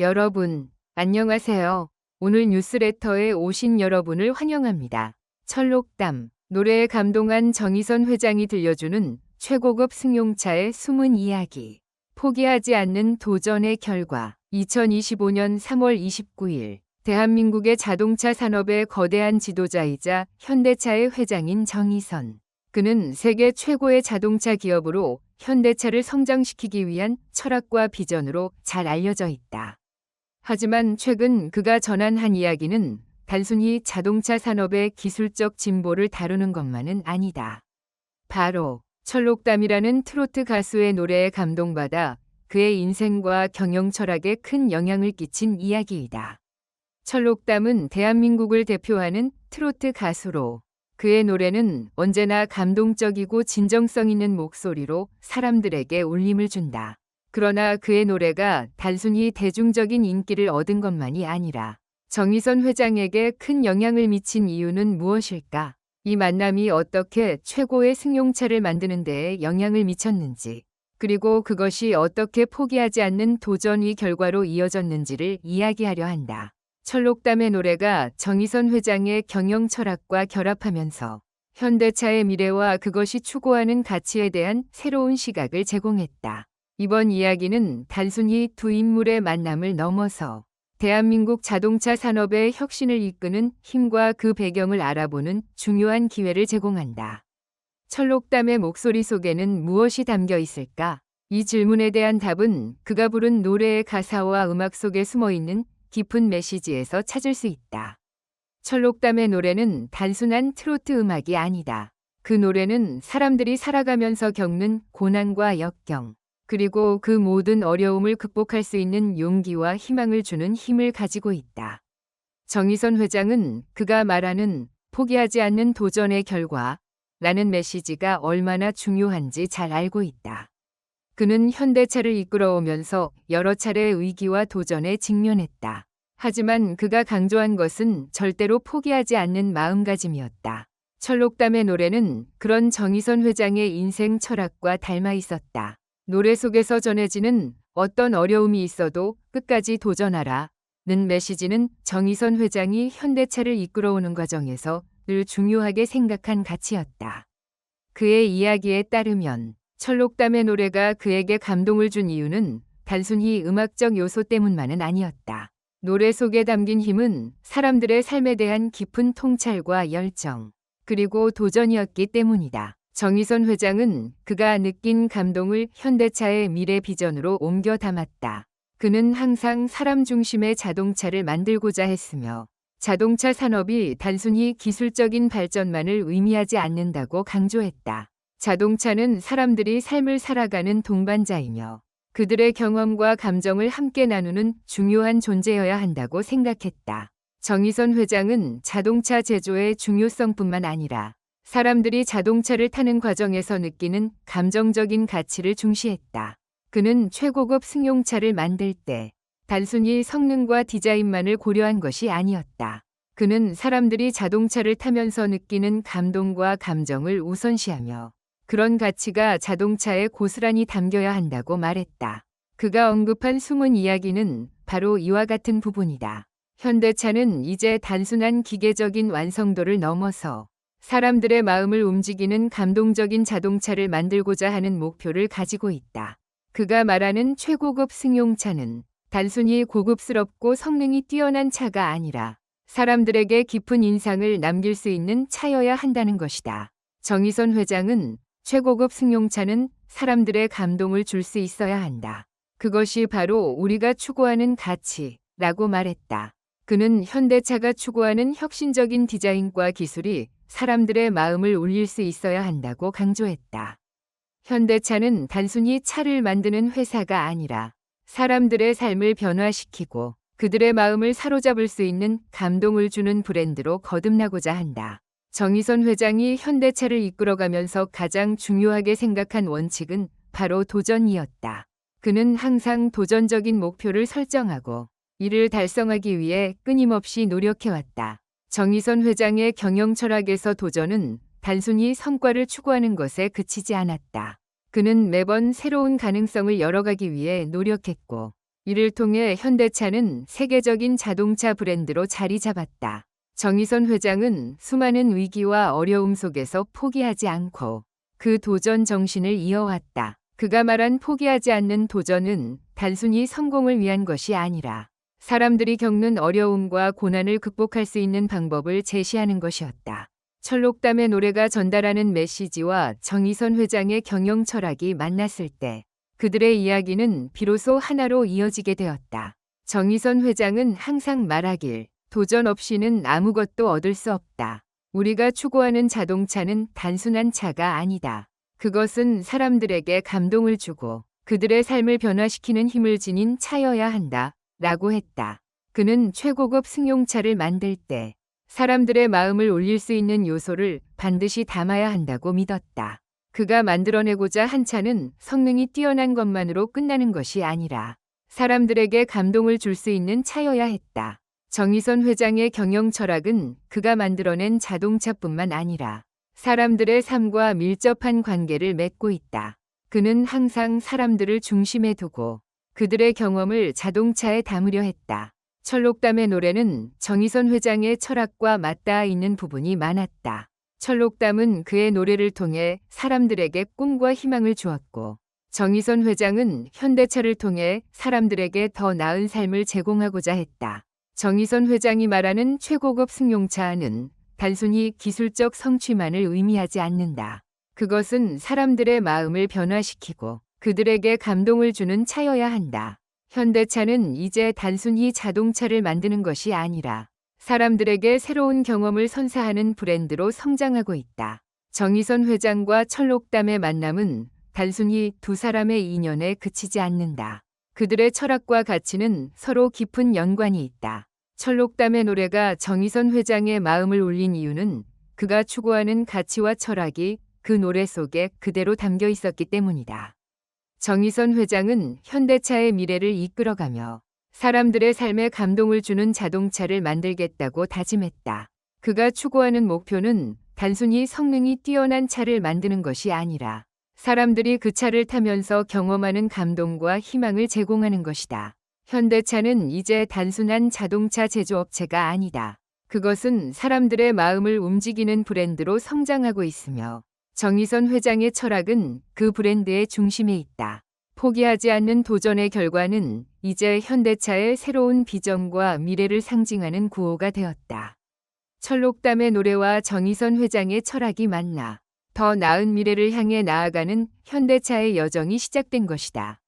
여러분, 안녕하세요. 오늘 뉴스레터에 오신 여러분을 환영합니다. 철록담, 노래에 감동한 정의선 회장이 들려주는 최고급 승용차의 숨은 이야기. 포기하지 않는 도전의 결과. 2025년 3월 29일, 대한민국의 자동차 산업의 거대한 지도자이자 현대차의 회장인 정의선. 그는 세계 최고의 자동차 기업으로 현대차를 성장시키기 위한 철학과 비전으로 잘 알려져 있다. 하지만 최근 그가 전한 한 이야기는 단순히 자동차 산업의 기술적 진보를 다루는 것만은 아니다. 바로 철록담이라는 트로트 가수의 노래에 감동받아 그의 인생과 경영 철학에 큰 영향을 끼친 이야기이다. 철록담은 대한민국을 대표하는 트로트 가수로 그의 노래는 언제나 감동적이고 진정성 있는 목소리로 사람들에게 울림을 준다. 그러나 그의 노래가 단순히 대중적인 인기를 얻은 것만이 아니라 정의선 회장에게 큰 영향을 미친 이유는 무엇일까? 이 만남이 어떻게 최고의 승용차를 만드는 데에 영향을 미쳤는지, 그리고 그것이 어떻게 포기하지 않는 도전의 결과로 이어졌는지를 이야기하려 한다. 철록담의 노래가 정의선 회장의 경영 철학과 결합하면서 현대차의 미래와 그것이 추구하는 가치에 대한 새로운 시각을 제공했다. 이번 이야기는 단순히 두 인물의 만남을 넘어서 대한민국 자동차 산업의 혁신을 이끄는 힘과 그 배경을 알아보는 중요한 기회를 제공한다. 철록담의 목소리 속에는 무엇이 담겨 있을까? 이 질문에 대한 답은 그가 부른 노래의 가사와 음악 속에 숨어 있는 깊은 메시지에서 찾을 수 있다. 철록담의 노래는 단순한 트로트 음악이 아니다. 그 노래는 사람들이 살아가면서 겪는 고난과 역경, 그리고 그 모든 어려움을 극복할 수 있는 용기와 희망을 주는 힘을 가지고 있다. 정의선 회장은 그가 말하는 포기하지 않는 도전의 결과 라는 메시지가 얼마나 중요한지 잘 알고 있다. 그는 현대차를 이끌어오면서 여러 차례 위기와 도전에 직면했다. 하지만 그가 강조한 것은 절대로 포기하지 않는 마음가짐이었다. 철록담의 노래는 그런 정의선 회장의 인생 철학과 닮아 있었다. 노래 속에서 전해지는 어떤 어려움이 있어도 끝까지 도전하라. 는 메시지는 정의선 회장이 현대차를 이끌어오는 과정에서 늘 중요하게 생각한 가치였다. 그의 이야기에 따르면 철록담의 노래가 그에게 감동을 준 이유는 단순히 음악적 요소 때문만은 아니었다. 노래 속에 담긴 힘은 사람들의 삶에 대한 깊은 통찰과 열정, 그리고 도전이었기 때문이다. 정의선 회장은 그가 느낀 감동을 현대차의 미래 비전으로 옮겨 담았다. 그는 항상 사람 중심의 자동차를 만들고자 했으며 자동차 산업이 단순히 기술적인 발전만을 의미하지 않는다고 강조했다. 자동차는 사람들이 삶을 살아가는 동반자이며 그들의 경험과 감정을 함께 나누는 중요한 존재여야 한다고 생각했다. 정의선 회장은 자동차 제조의 중요성뿐만 아니라 사람들이 자동차를 타는 과정에서 느끼는 감정적인 가치를 중시했다. 그는 최고급 승용차를 만들 때 단순히 성능과 디자인만을 고려한 것이 아니었다. 그는 사람들이 자동차를 타면서 느끼는 감동과 감정을 우선시하며 그런 가치가 자동차에 고스란히 담겨야 한다고 말했다. 그가 언급한 숨은 이야기는 바로 이와 같은 부분이다. 현대차는 이제 단순한 기계적인 완성도를 넘어서 사람들의 마음을 움직이는 감동적인 자동차를 만들고자 하는 목표를 가지고 있다. 그가 말하는 최고급 승용차는 단순히 고급스럽고 성능이 뛰어난 차가 아니라 사람들에게 깊은 인상을 남길 수 있는 차여야 한다는 것이다. 정의선 회장은 최고급 승용차는 사람들의 감동을 줄 수 있어야 한다. 그것이 바로 우리가 추구하는 가치라고 말했다. 그는 현대차가 추구하는 혁신적인 디자인과 기술이 사람들의 마음을 울릴 수 있어야 한다고 강조했다. 현대차는 단순히 차를 만드는 회사가 아니라 사람들의 삶을 변화시키고 그들의 마음을 사로잡을 수 있는 감동을 주는 브랜드로 거듭나고자 한다. 정의선 회장이 현대차를 이끌어가면서 가장 중요하게 생각한 원칙은 바로 도전이었다. 그는 항상 도전적인 목표를 설정하고 이를 달성하기 위해 끊임없이 노력해왔다. 정의선 회장의 경영 철학에서 도전은 단순히 성과를 추구하는 것에 그치지 않았다. 그는 매번 새로운 가능성을 열어가기 위해 노력했고 이를 통해 현대차는 세계적인 자동차 브랜드로 자리 잡았다. 정의선 회장은 수많은 위기와 어려움 속에서 포기하지 않고 그 도전 정신을 이어왔다. 그가 말한 포기하지 않는 도전은 단순히 성공을 위한 것이 아니라 사람들이 겪는 어려움과 고난을 극복할 수 있는 방법을 제시하는 것이었다. 철록담의 노래가 전달하는 메시지와 정의선 회장의 경영 철학이 만났을 때 그들의 이야기는 비로소 하나로 이어지게 되었다. 정의선 회장은 항상 말하길 도전 없이는 아무것도 얻을 수 없다. 우리가 추구하는 자동차는 단순한 차가 아니다. 그것은 사람들에게 감동을 주고 그들의 삶을 변화시키는 힘을 지닌 차여야 한다. 라고 했다. 그는 최고급 승용차를 만들 때 사람들의 마음을 울릴 수 있는 요소를 반드시 담아야 한다고 믿었다. 그가 만들어내고자 한 차는 성능이 뛰어난 것만으로 끝나는 것이 아니라 사람들에게 감동을 줄 수 있는 차여야 했다. 정의선 회장의 경영 철학은 그가 만들어낸 자동차뿐만 아니라 사람들의 삶과 밀접한 관계를 맺고 있다. 그는 항상 사람들을 중심에 두고 그들의 경험을 자동차에 담으려 했다. 철록담의 노래는 정의선 회장의 철학과 맞닿아 있는 부분이 많았다. 철록담은 그의 노래를 통해 사람들에게 꿈과 희망을 주었고, 정의선 회장은 현대차를 통해 사람들에게 더 나은 삶을 제공하고자 했다. 정의선 회장이 말하는 최고급 승용차는 단순히 기술적 성취만을 의미하지 않는다. 그것은 사람들의 마음을 변화시키고 그들에게 감동을 주는 차여야 한다. 현대차는 이제 단순히 자동차를 만드는 것이 아니라 사람들에게 새로운 경험을 선사하는 브랜드로 성장하고 있다. 정의선 회장과 철록담의 만남은 단순히 두 사람의 인연에 그치지 않는다. 그들의 철학과 가치는 서로 깊은 연관이 있다. 철록담의 노래가 정의선 회장의 마음을 울린 이유는 그가 추구하는 가치와 철학이 그 노래 속에 그대로 담겨 있었기 때문이다. 정의선 회장은 현대차의 미래를 이끌어가며 사람들의 삶에 감동을 주는 자동차를 만들겠다고 다짐했다. 그가 추구하는 목표는 단순히 성능이 뛰어난 차를 만드는 것이 아니라 사람들이 그 차를 타면서 경험하는 감동과 희망을 제공하는 것이다. 현대차는 이제 단순한 자동차 제조업체가 아니다. 그것은 사람들의 마음을 움직이는 브랜드로 성장하고 있으며 정의선 회장의 철학은 그 브랜드의 중심에 있다. 포기하지 않는 도전의 결과는 이제 현대차의 새로운 비전과 미래를 상징하는 구호가 되었다. 철록담의 노래와 정의선 회장의 철학이 만나 더 나은 미래를 향해 나아가는 현대차의 여정이 시작된 것이다.